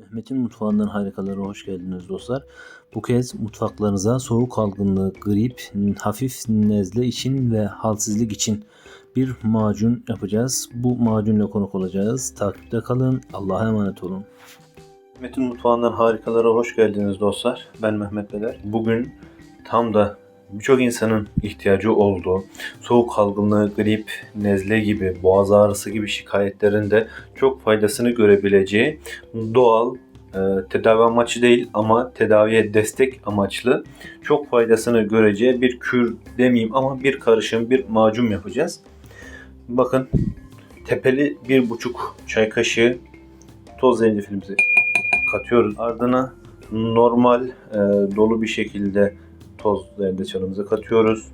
Mehmet'in mutfağından harikalara hoş geldiniz dostlar. Bu kez mutfaklarınıza soğuk algınlığı, grip, hafif nezle için ve halsizlik için bir macun yapacağız. Bu macunla konuk olacağız. Takipte kalın. Allah'a emanet olun. Mehmet'in mutfağından harikalara hoş geldiniz dostlar. Ben Mehmet Beder. Bugün tam da birçok insanın ihtiyacı olduğu soğuk algınlığı, grip, nezle gibi, boğaz ağrısı gibi şikayetlerinde çok faydasını görebileceği doğal e, tedavi amaçlı değil ama tedaviye destek amaçlı çok faydasını göreceği bir kür demeyeyim ama bir karışım bir macun yapacağız. Bakın tepeli bir buçuk çay kaşığı toz zencefilimizi katıyoruz. Ardına normal e, dolu bir şekilde toz zerdeçalımızı katıyoruz.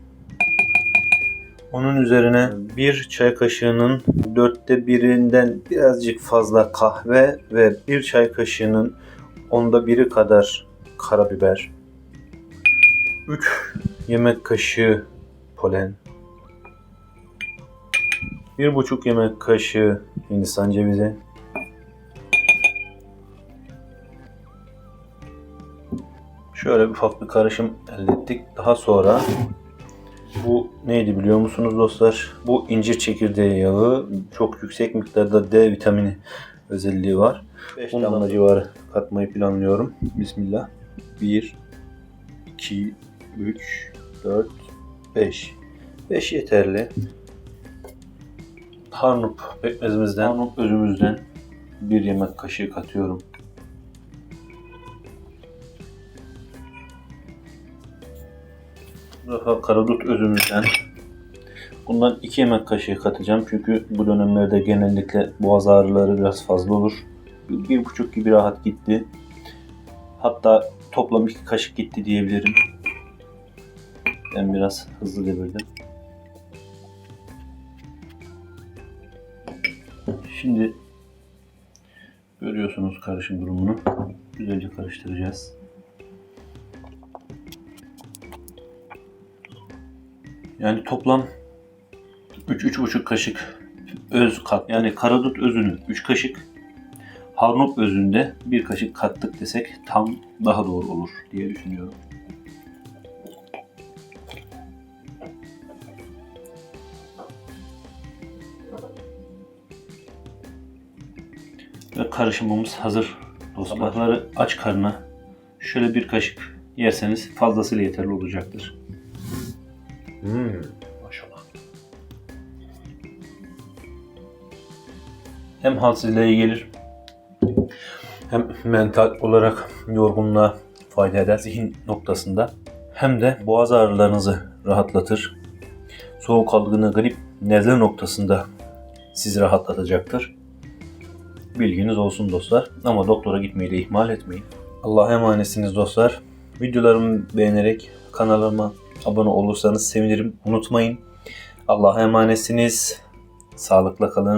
Onun üzerine bir çay kaşığının dörtte birinden birazcık fazla kahve ve bir çay kaşığının onda biri kadar karabiber. 3 yemek kaşığı polen. Bir buçuk yemek kaşığı hindistan cevizi. Şöyle ufak bir karışım elde ettik. Daha sonra bu neydi biliyor musunuz dostlar? Bu incir çekirdeği yağı. Çok yüksek miktarda D vitamini özelliği var. 5 damla civarı katmayı planlıyorum. Bismillah. 1 2 3 4 5 5 yeterli. Harnup pekmezimizden, harnup özümüzden bir yemek kaşığı katıyorum. Defa karadut özümüzden bundan 2 yemek kaşığı katacağım. Çünkü bu dönemlerde genellikle boğaz ağrıları biraz fazla olur. Bir, bir buçuk gibi rahat gitti. Hatta toplam 2 kaşık gitti diyebilirim. Ben biraz hızlı devirdim. Şimdi görüyorsunuz karışım durumunu. Güzelce karıştıracağız. Yani toplam 3-3,5 kaşık öz kat. Yani karadut özünü 3 kaşık, harnup özünde 1 kaşık kattık desek tam daha doğru olur diye düşünüyorum. Ve karışımımız hazır. Sabahları aç karnına şöyle bir kaşık yerseniz fazlasıyla yeterli olacaktır. Hmm, maşallah. Hem halsizliğe gelir hem mental olarak yorgunluğa fayda eder zihin noktasında hem de boğaz ağrılarınızı rahatlatır. Soğuk algını, grip, nezle noktasında sizi rahatlatacaktır. Bilginiz olsun dostlar. Ama doktora gitmeyi de ihmal etmeyin. Allah'a emanetsiniz dostlar. Videolarımı beğenerek kanalıma abone olursanız sevinirim. Unutmayın. Allah'a emanetsiniz. Sağlıkla kalın.